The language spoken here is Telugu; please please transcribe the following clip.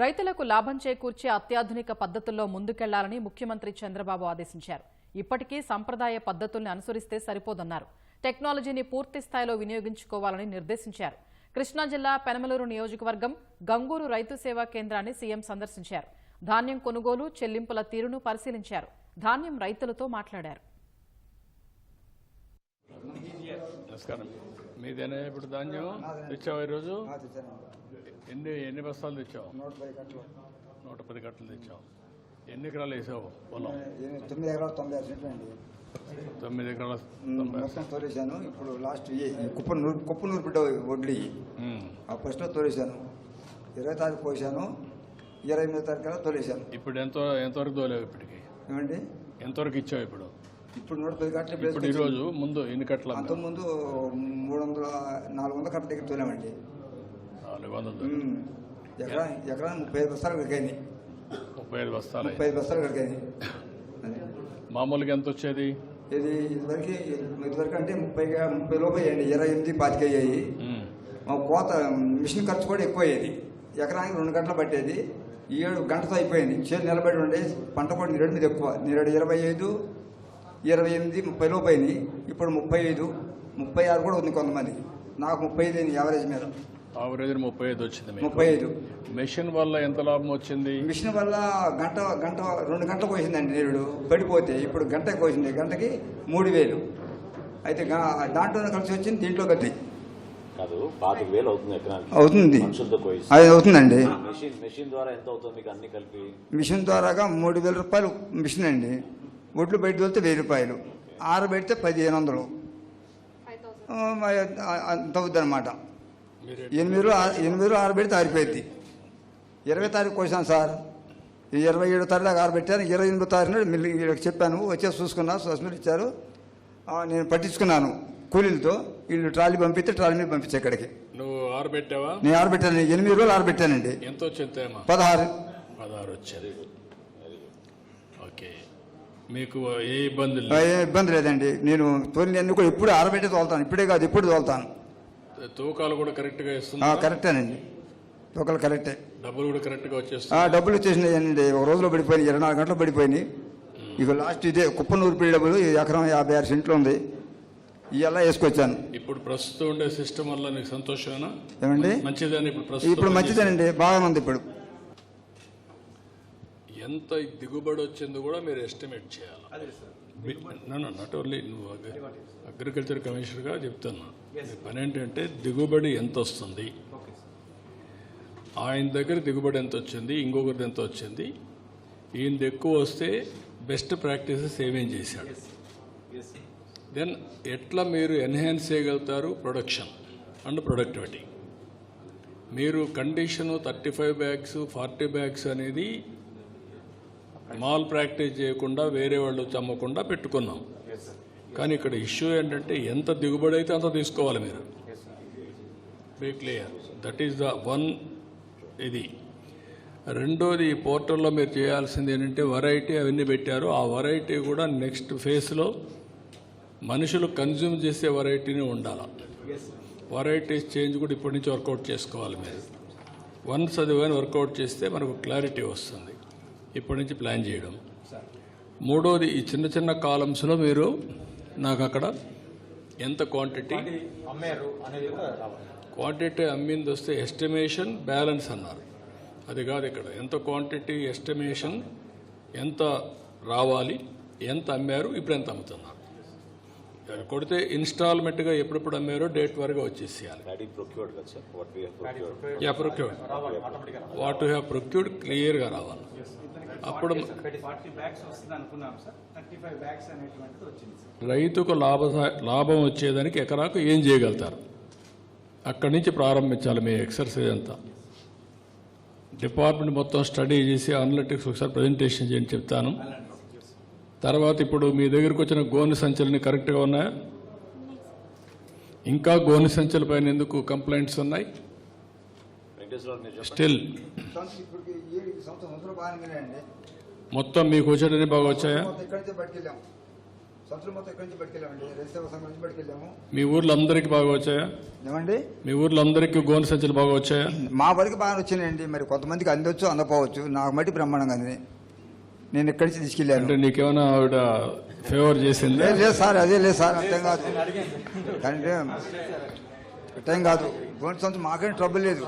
రైతులకు లాభం చేకూర్చే అత్యాధునిక పద్ధతుల్లో ముందుకెళ్ళాలని ముఖ్యమంత్రి చంద్రబాబు ఆదేశించారు. ఇప్పటికీ సంప్రదాయ పద్ధతుల్ని అనుసరిస్తే సరిపోదన్నారు. టెక్నాలజీని పూర్తి స్థాయిలో వినియోగించుకోవాలని నిర్దేశించారు. కృష్ణా జిల్లా పెనమలూరు నియోజకవర్గం గంగూరు రైతు సేవా కేంద్రాన్ని సీఎం సందర్శించారు. ధాన్యం కొనుగోలు చెల్లింపుల తీరును పరిశీలించారు. ధాన్యం రైతులతో మాట్లాడారు. మీదేనా ఇప్పుడు ధాన్యం? తెచ్చావు ఈరోజు? ఎన్ని ఎన్ని బస్తాలు తెచ్చావు? నూట పది కట్టలు. నూట పది కట్టలు తెచ్చావు. ఎన్ని ఎకరాలు వేసావు పొలం? తొమ్మిది ఎకరాలు తొంభై సెంట్లు అండి. తొమ్మిది ఎకరాల మొత్తం తోలేశాను. ఇప్పుడు లాస్ట్ కుప్ప నూరు కుప్ప నూరు బిడ్డ వడ్లు. ఆ ఫస్ట్లో తోలేశాను. ఇరవై తారీఖు పోసాను. ఇరవై ఎనిమిదో తారీఖు తోలేశాను. ఇప్పుడు ఎంత ఎంతవరకు తోలేవు ఇప్పటికి? ఏమండి? ఎంతవరకు ఇచ్చావు ఇప్పుడు? ఇప్పుడు నూట పది కట్టలు ఇప్పుడు ఈరోజు ముందు ఎన్ని కట్టలు? అంతకుముందు మూడు వందల నాలుగు వందల కట్టల దగ్గర తోలామండి. నాలుగు వందలు ఎకరా ఎకరా ముప్పై ఐదు బస్తాలు కడిగాయి ముప్పై ఐదు బస్తాలు ముప్పై ఐదు బస్తాలు కడిగాయి మామూలుగా ఎంత వచ్చేది? ఇది ఇదివరకు ఇదివరకు అంటే ముప్పై ముప్పై లోపు అయ్యాయండి. ఇరవై ఎనిమిది పాతిక అయ్యాయి. మా కోత మిషన్ ఖర్చు కూడా ఎక్కువ అయ్యేది. ఎకరానికి రెండు గంటలు పట్టేది. ఏడు గంటతో అయిపోయింది. చేలు నిలబడి ఉండే పంట కూడా నిరడు మీద ఎక్కువ. నిరడు ఇరవై ఐదు ఇరవై ఎనిమిది ముప్పై లోపు అయింది. ఇప్పుడు ముప్పై ఐదు ముప్పై ఆరు కూడా ఉంది కొంతమంది. నాకు ముప్పై ఐదు అయింది యావరేజ్ మీద. ఆవరేజ్ ముప్పై ఐదు వచ్చింది ముప్పై ఐదు. మెషిన్ వల్ల ఎంత లాభం వచ్చింది? మిషన్ వల్ల గంట గంట రెండు గంటలు కోసిందండి నీరుడు. పడిపోతే ఇప్పుడు గంట కోసింది గంటకి మూడు వేలు. అయితే దాంట్లోనే కలిసి వచ్చింది దీంట్లో కాదు పాతిక వేలు అవుతుంది ఎకరానికి. అవుతుంది. అది అవుతుందండి. మెషిన్ మెషిన్ ద్వారా ఎంత అవుతుంది మీకు అన్ని కలిపి? మిషన్ ద్వారాగా మూడు వేల రూపాయలు మిషన్ అండి. ఒడ్లు బయట వెళ్తే వెయ్యి రూపాయలు. ఆరబెడితే పదిహేను వందలు అవుద్ది అనమాట మీరు ఎనిమిదిలో ఆ- ఎనిమిదిలో ఆరబెడితే ఆరిపోయింది ఇరవై తారీఖు కోసాను సార్. ఈ ఇరవై ఏడో తారీఖు దాకా ఆరబెట్టాను ఇరవై ఎనిమిదో తారీఖు వీళ్ళకి చెప్పాను. వచ్చేసి చూసుకున్నా సస్మిట్ ఇచ్చారు. ఆ, నేను పట్టించుకున్నాను కూలీలతో. వీళ్ళు ట్రాలీ పంపిస్తే ట్రాలీ మీద పంపించే ఇక్కడికి నువ్వు ఆరబెట్టావా నేను ఆరబెట్టాను ఎనిమిది రోజులు ఆరబెట్టానండి ఎంత వచ్చింది పదహారు. పదహారు వచ్చేది. ఓకే. మీకు ఏ ఇబ్బంది ఏం ఇబ్బంది లేదండి. నేను తోలిని అన్ని కూడా ఎప్పుడు ఆరబెట్టి తోలుతాను. ఇప్పుడే కాదు ఎప్పుడు తోలుతాను. తూకాలు కూడా కరెక్ట్గా ఆ, ఇస్తుంది కరెక్టేనండి ఒకళ్ళు కరెక్టే. డబ్బులు కూడా కరెక్ట్గా ఆ, వచ్చేస్తుంది డబ్బులు వచ్చేసినాయండి ఒక రోజులో పడిపోయినాయి ఇరవై నాలుగు గంటలు పడిపోయినాయి. ఇక లాస్ట్ ఇదే కుప్పనూరు పిల్లి డబ్బులు ఎకరం యాభై ఆరు సెంట్లు ఉంది. ఇవల్ల వేసుకొచ్చాను. ఇప్పుడు ప్రస్తుతం ఉండే సిస్టమ్ వల్ల నీకు సంతోషమేనా? ఏమండి? మంచిదని ఇప్పుడు ఇప్పుడు మంచిదేనండి. బాగా ఉంది ఇప్పుడు. ఎంత దిగుబడి వచ్చిందో కూడా మీరు ఎస్టిమేట్ చేయాలి. నన్ను నాట్ ఓన్లీ నువ్వు అగ్రికల్చర్ కమిషనర్గా చెప్తున్నా. నీ పని ఏంటంటే దిగుబడి ఎంత వస్తుంది? ఆయన దగ్గర దిగుబడి ఎంత వచ్చింది? ఇంకొకరిది ఎంత వచ్చింది? ఈయనది ఎక్కువ వస్తే బెస్ట్ ప్రాక్టీసెస్ ఏమేం చేశాడు? దెన్ ఎట్లా మీరు ఎన్హాన్స్ చేయగలుగుతారు? ప్రొడక్షన్ అండ్ ప్రొడక్టివిటీ మీరు condition thirty five bags forty bags అనేది మాల్ ప్రాక్టీస్ చేయకుండా వేరే వాళ్ళు చమ్మకుండా పెట్టుకున్నాం. కానీ ఇక్కడ ఇష్యూ ఏంటంటే ఎంత దిగుబడి అయితే అంత తీసుకోవాలి మీరు. Be clear that is the one ఇది. రెండోది ఈ పోర్టల్లో మీరు చేయాల్సింది ఏంటంటే వెరైటీ అవన్నీ పెట్టారు. ఆ వెరైటీ కూడా నెక్స్ట్ ఫేజ్లో మనుషులు కన్జ్యూమ్ చేసే వెరైటీనే ఉండాలి. వెరైటీస్ చేంజ్ కూడా ఇప్పటి నుంచి వర్కౌట్ చేసుకోవాలి మీరు. వన్స్ అది కానీ వర్కౌట్ చేస్తే మనకు క్లారిటీ వస్తుంది. ఇప్పటి నుంచి ప్లాన్ చేయడం. మూడోది ఈ చిన్న చిన్న కాలమ్స్లో మీరు నాకు అక్కడ ఎంత క్వాంటిటీ క్వాంటిటీ అమ్మింది వస్తే ఎస్టిమేషన్ బ్యాలెన్స్ అన్నారు. అది కాదు ఇక్కడ. ఎంత క్వాంటిటీ ఎస్టిమేషన్ ఎంత రావాలి ఎంత అమ్మారు ఇప్పుడు ఎంత అమ్ముతున్నారు. అది కొడితే ఇన్స్టాల్మెంట్గా ఎప్పుడెప్పుడు అమ్మారో డేట్ వరకు వచ్చేసేయాలి. డాడీ ప్రొక్యూర్డ్ కదా sir? What we procured yeah procured what you have procured క్లియర్గా రావాలి. అప్పుడు ఫార్టీ బ్యాగ్స్ వస్తుంది అనుకున్నాం సార్. థర్టీ ఫైవ్ బ్యాగ్స్ అనేటువంటిది వచ్చింది సార్. రైతుకు లాభ లాభం వచ్చేదానికి ఎకరాకు ఏం చేయగలుగుతారు? అక్కడి నుంచి ప్రారంభించాలి మీ ఎక్సర్సైజ్ అంతా. డిపార్ట్మెంట్ మొత్తం స్టడీ చేసి అనలిటిక్స్ ఒకసారి ప్రజెంటేషన్ చేయని చెప్తాను. తర్వాత ఇప్పుడు మీ దగ్గరకు వచ్చిన గోని సంచులని కరెక్ట్గా ఉన్నాయా? ఇంకా గోని సంచుల పైన ఎందుకు కంప్లైంట్స్ ఉన్నాయి? స్టిల్ మొత్తం మీకు వచ్చేటన్ని బాగా వచ్చాయా? మీ ఊర్లో అందరికీ బాగా వచ్చాయా? ఏమండి? మీ ఊర్లో అందరికీ గోను సంచులు బాగా వచ్చాయా? మా వరకు బాగా వచ్చినాయండి. మరి కొంతమందికి అందొచ్చు అందపోవచ్చు నాకు మట్టి బ్రహ్మాండంగా అంది నేను ఇక్కడి నుంచి తీసుకెళ్ళాను? అంటే నీకేమైనా ఆవిడ ఫేవర్ చేసిందా? లేదు లేదు సార్ అదే లేదు సార్ అర్థం కాదు అంటే టైం కాదు. గవర్నమెంట్ సంవత్సరం మాకేం ట్రబుల్ లేదు.